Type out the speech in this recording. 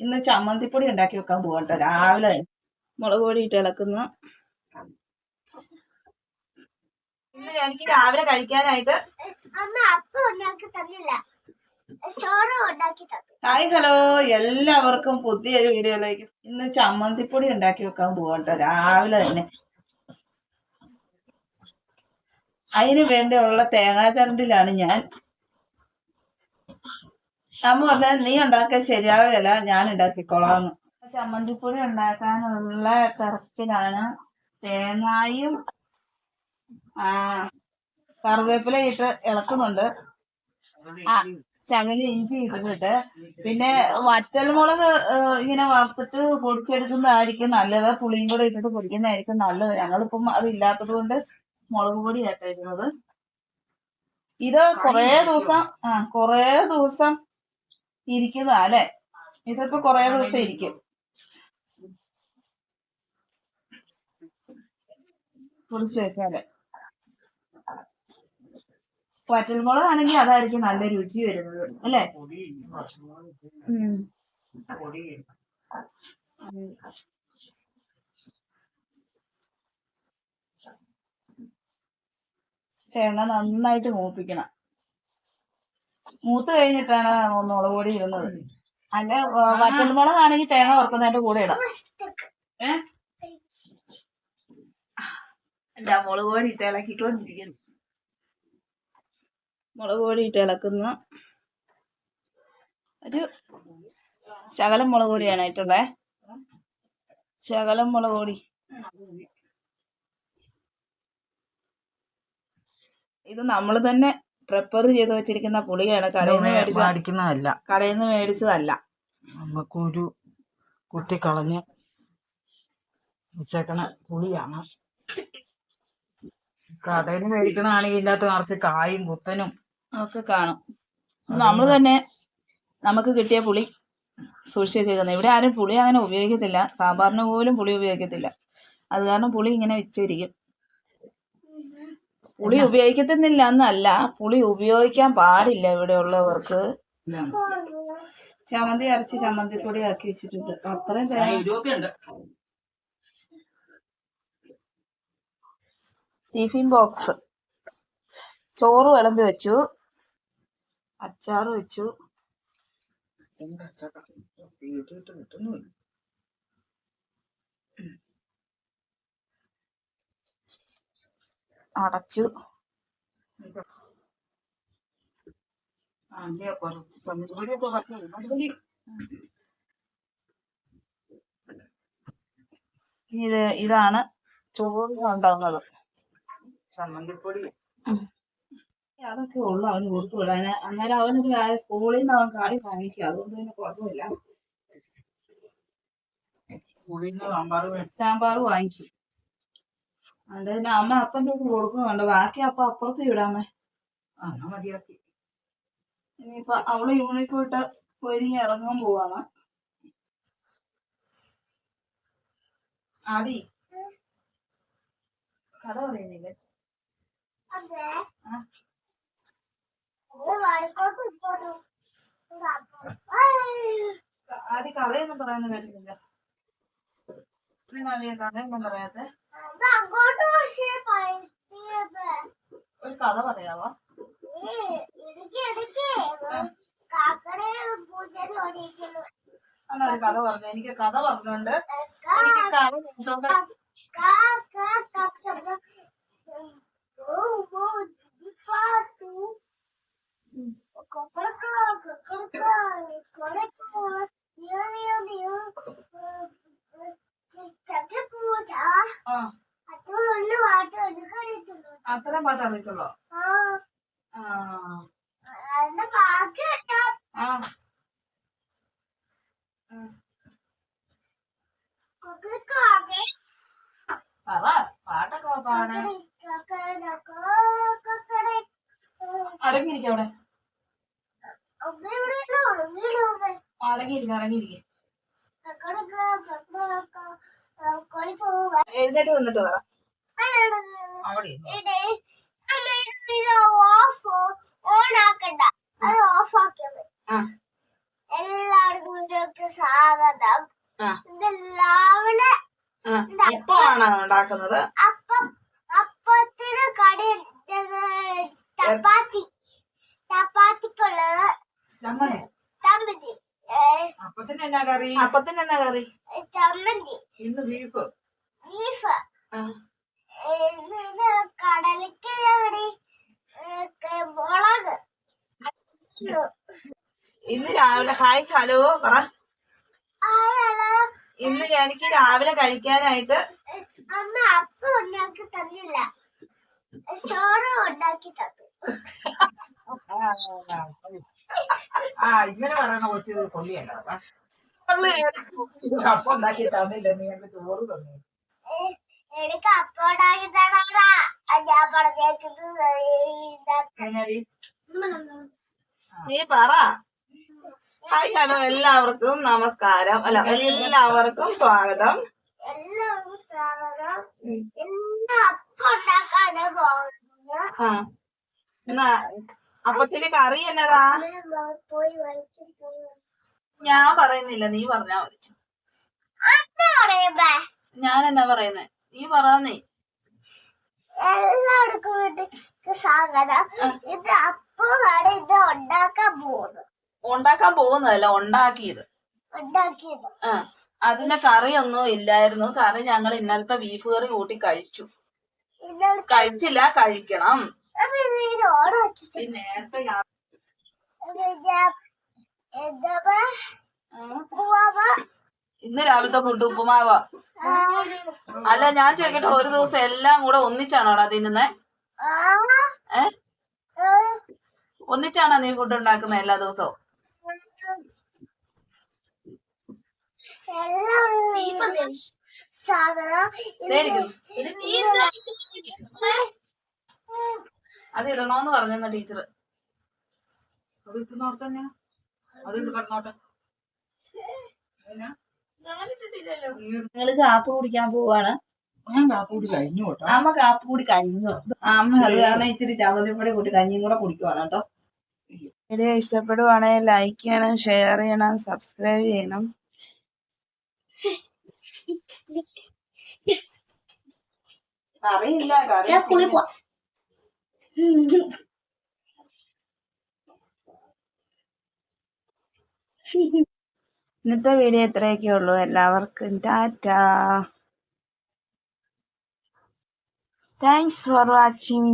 ഇന്ന് ചമ്മന്തിപ്പൊടി ഉണ്ടാക്കി വെക്കാൻ പോകട്ടോ രാവിലെ തന്നെ. മുളക് പൊടി ഇട്ട് ഇളക്കുന്നു. ഇന്ന് എനിക്ക് രാവിലെ കഴിക്കാനായിട്ട് ഹായ് ഹലോ എല്ലാവർക്കും പുതിയൊരു വീഡിയോയിലേക്ക് ഇന്ന് ചമ്മന്തിപ്പൊടി ഉണ്ടാക്കി വെക്കാൻ പോകട്ടോ രാവിലെ തന്നെ. അതിന് വേണ്ടിയുള്ള തേങ്ങാ ചരണ്ടിലാണ് ഞാൻ. അമ്മ പറഞ്ഞത് നീ ഉണ്ടാക്കാൻ ശരിയാവില്ല ഞാൻ ഉണ്ടാക്കിക്കോളാന്ന്. ചമ്മന്തിപ്പൊടി ഉണ്ടാക്കാനുള്ള കറക്റ്റിലാണ് തേങ്ങായും കറിവേപ്പില ഇട്ട് ഇളക്കുന്നുണ്ട്. ആ ശകലം ഇഞ്ചി ഇട്ടിട്ട്. പിന്നെ വറ്റൽമുളക് ഇങ്ങനെ വറുത്തിട്ട് പൊടിച്ചെടുക്കുന്നതായിരിക്കും നല്ലത്. പുളിയും കൂടെ ഇട്ടിട്ട് പൊടിക്കുന്നതായിരിക്കും നല്ലത്. ഞങ്ങളിപ്പം അത് ഇല്ലാത്തത് കൊണ്ട് മുളക് പൊടി ഇട്ടേക്കുന്നത് ഇത് കൊറേ ദിവസം ആ കൊറേ ദിവസം ഇരിക്കുന്നതാ അല്ലെ? ഇതിപ്പോ കൊറേ ദിവസം ഇരിക്കും. പൊടിച്ചു വെച്ചാൽ. വറ്റൽമുളകാണെങ്കിൽ അതായിരിക്കും നല്ല രുചി വരുന്നത് അല്ലെ. തേങ്ങ നന്നായിട്ട് മൂപ്പിക്കണം. മൂത്ത് കഴിഞ്ഞിട്ടാണ് മുളക് പൊടി ഇടുന്നത് അല്ല വറ്റൽമുളകാണെങ്കിൽ തേങ്ങ വറുക്കുന്നതിന്റെ കൂടെ ഇടാം. അല്ല മുളക് പൊടി ഇട്ട് ഇളക്കിക്കൊണ്ടിരിക്കുന്നു. മുളക് പൊടി ഇട്ട് ഇളക്കുന്ന ഒരു ശകലം മുളക് പൊടിയാണ് ഇട്ടുള്ളേ ശകലം മുളക് പൊടി. ഇത് നമ്മൾ തന്നെ പ്രിപ്പയർ ചെയ്ത് വെച്ചിരിക്കുന്ന പുളിയാണ് കടയിൽ നിന്ന് മേടിച്ചതല്ല കടയിൽ നിന്ന് മേടിച്ചതല്ല. നമുക്കൊരു കുത്തി കുത്തിക്കളഞ്ഞ് വെച്ചേക്കണ പുളിയാണ്. കടയിൽ നിന്ന് മേടിക്കണതാണെങ്കിൽ ഇല്ലാത്ത ആർക്ക് കായും കുത്തനും ഒക്കെ കാണും. നമ്മൾ തന്നെ നമുക്ക് കിട്ടിയ പുളി സൂക്ഷിച്ച് വെച്ചേക്കുന്നത്. ഇവിടെ ആരും പുളി അങ്ങനെ ഉപയോഗിക്കത്തില്ല. സാമ്പാറിന് പോലും പുളി ഉപയോഗിക്കത്തില്ല. അത് കാരണം പുളി ഇങ്ങനെ വെച്ചിരിക്കും. പുളി ഉപയോഗിക്കത്തുന്നില്ല എന്നല്ല. പുളി ഉപയോഗിക്കാൻ പാടില്ല ഇവിടെ ഉള്ളവർക്ക്. ചമ്മന്തി അരച്ച് ചമ്മന്തിപ്പൊടി ആക്കി വെച്ചിട്ടുണ്ട്. അത്രയും തേങ്ങ ടിഫിൻ ബോക്സ്. ചോറ് വിളമ്പി വെച്ചു. അച്ചാറ് വെച്ചു. എന്താ അച്ചാർ കുറച്ച് ഇത് ഇതാണ് ചോറ് ഉണ്ടാകുന്നത്. ചമ്മന്തിപ്പൊടി. അതൊക്കെ ഉള്ളു അവന് കൊടുത്തു വിടാൻ അന്നേരം അവനൊരു കാര്യം സ്കൂളിൽ നിന്ന് അവൻ കാടി കാണിക്കും അതുകൊണ്ട് പിന്നെ കുഴപ്പമില്ല. സാമ്പാർ വാങ്ങിക്കും. അമ്മ അപ്പം ചോറ് കൊടുക്കുന്നുണ്ട് ബാക്കി അപ്പം അപ്പുറത്ത് ആ എന്നാ മതിയാക്കി. ഇനിയിപ്പൊ അവൾ യൂണിഫോം ഇട്ട് ഒരുങ്ങി ഇറങ്ങാൻ പോവാണ്. ആദി. കഥ പറയുന്നില്ലേ? ആദ്യ കഥയൊന്നും പറയാനും കേട്ടിട്ടില്ല. നിങ്ങൾ കഥയൊന്നും പറയാത്തെ? ഒരു കഥ പറയാവോ അല്ല ഒരു കഥ പറഞ്ഞു എനിക്ക് കഥ പറഞ്ഞുകൊണ്ട് എനിക്ക് കഥ കേട്ടോണ്ട് പൂജ ആ അതുകൊണ്ട് പാട്ട് എടുക്കണിട്ടുള്ളൂ അത്രയും പാട്ട് അറിയത്തുള്ളോ ആ. പറ പാട്ടൊക്കെ പാടാൻ. അടങ്ങിയിരിക്കും അവിടെ. അടങ്ങിയിരിക്കും അടങ്ങിയിരിക്കും. എഴുന്നേറ്റ് നിന്നിട്ട് പറ. എല്ലാവർക്കും സ്വാഗതം. ഇത് രാവിലെ ആ ഉണ്ടാക്കുന്നത്? അപ്പം അപ്പത്തിന് കടി ചപ്പാത്തി. ചപ്പാത്തിക്കുള്ളത് ചമ്മന്തി. അപ്പത്തിന് എന്നാ കറി? അപ്പത്തിന് എന്നാ കറി? ചമ്മന്തി. ഇന്ന് ബീഫ്. ബീഫ്. കടലക്ക് കടി മുളക്. ഇന്ന് രാവിലെ ഹായ് ഹലോ പറ. ഇന്ന് എനിക്ക് രാവിലെ കഴിക്കാനായിട്ട് അമ്മ അപ്പം ഉണ്ടാക്കി തന്നില്ല. ചോറ് ഉണ്ടാക്കി തന്നു. ആ ഇങ്ങനെ പറയണ കൊച്ചു കൊള്ളിയല്ല അപ്പം ഉണ്ടാക്കി തന്നില്ല നീ എന്റെ ചോറ് തന്നു. എനിക്ക് അപ്പം ഉണ്ടാക്കി തരാടാ ഞാൻ പറഞ്ഞേക്കുന്നത് കഴിഞ്ഞാൽ നീ പറ. ഹായ് ഹലോ എല്ലാവർക്കും നമസ്കാരം. അല്ല എല്ലാവർക്കും സ്വാഗതം. എല്ലാവർക്കും ഇന്ന് പോകുന്നത്. അപ്പത്തിന് കറി എന്നതാ? ഞാൻ പറയുന്നില്ല നീ പറഞ്ഞാ മതി. ഞാൻ എന്നാ പറയുന്നേ? നീ പറഞ്ഞേ എല്ലാവർക്കും വീട്ടിലേക്ക് സ്വാഗതം. ഇത് ഇത് ഉണ്ടാക്കാൻ പോകുന്നത്. ഉണ്ടാക്കാൻ പോകുന്നതല്ല ഉണ്ടാക്കിയത്. ഉണ്ടാക്കിയത്. ആ അതിന്റെ കറിയൊന്നും ഇല്ലായിരുന്നു. കറി ഞങ്ങൾ ഇന്നലത്തെ ബീഫ് കറി കൂട്ടി കഴിച്ചു. കഴിച്ചില്ല കഴിക്കണം. നേരത്തെ ഇന്ന് രാവിലത്തെ ഫുഡ് ഉപ്പുമാവ. അല്ല ഞാൻ ചോദിക്കട്ടെ ഒരു ദിവസം എല്ലാം കൂടെ ഒന്നിച്ചാണോടാ തിന്നുന്നേ? ഏ? ഒന്നിച്ചാണോ നീ ഫുഡ് ഉണ്ടാക്കുന്നത് എല്ലാ ദിവസവും. അത് ഇടണോന്ന് പറഞ്ഞ ടീച്ചർ അത് ഇട്ടുന്നോട്ടെ അത് ഇട്ട് എന്നാ? നിങ്ങൾ കാപ്പ് കുടിക്കാൻ പോവാണ്. ഞാൻ കാപ്പൂടി കഴിഞ്ഞു കേട്ടോ. അമ്മ കാപ്പ് കൂടി കഴിഞ്ഞു. അമ്മ അത് കാരണം ഇച്ചിരി ചമ്മന്തിപ്പൊടി കൂട്ടി കഞ്ഞിയും കൂടെ കുടിക്കുവാണ് കേട്ടോ. വീഡിയോ ഇഷ്ടപ്പെടുവാണെങ്കിൽ ലൈക്ക് ചെയ്യണം ഷെയർ ചെയ്യണം സബ്സ്ക്രൈബ് ചെയ്യണം. അറിയില്ല കറി ഇന്നത്തെ വീഡിയോ ഇത്രയൊക്കെ ഉള്ളൂ. എല്ലാവർക്കും ടാറ്റാ. Thanks for watching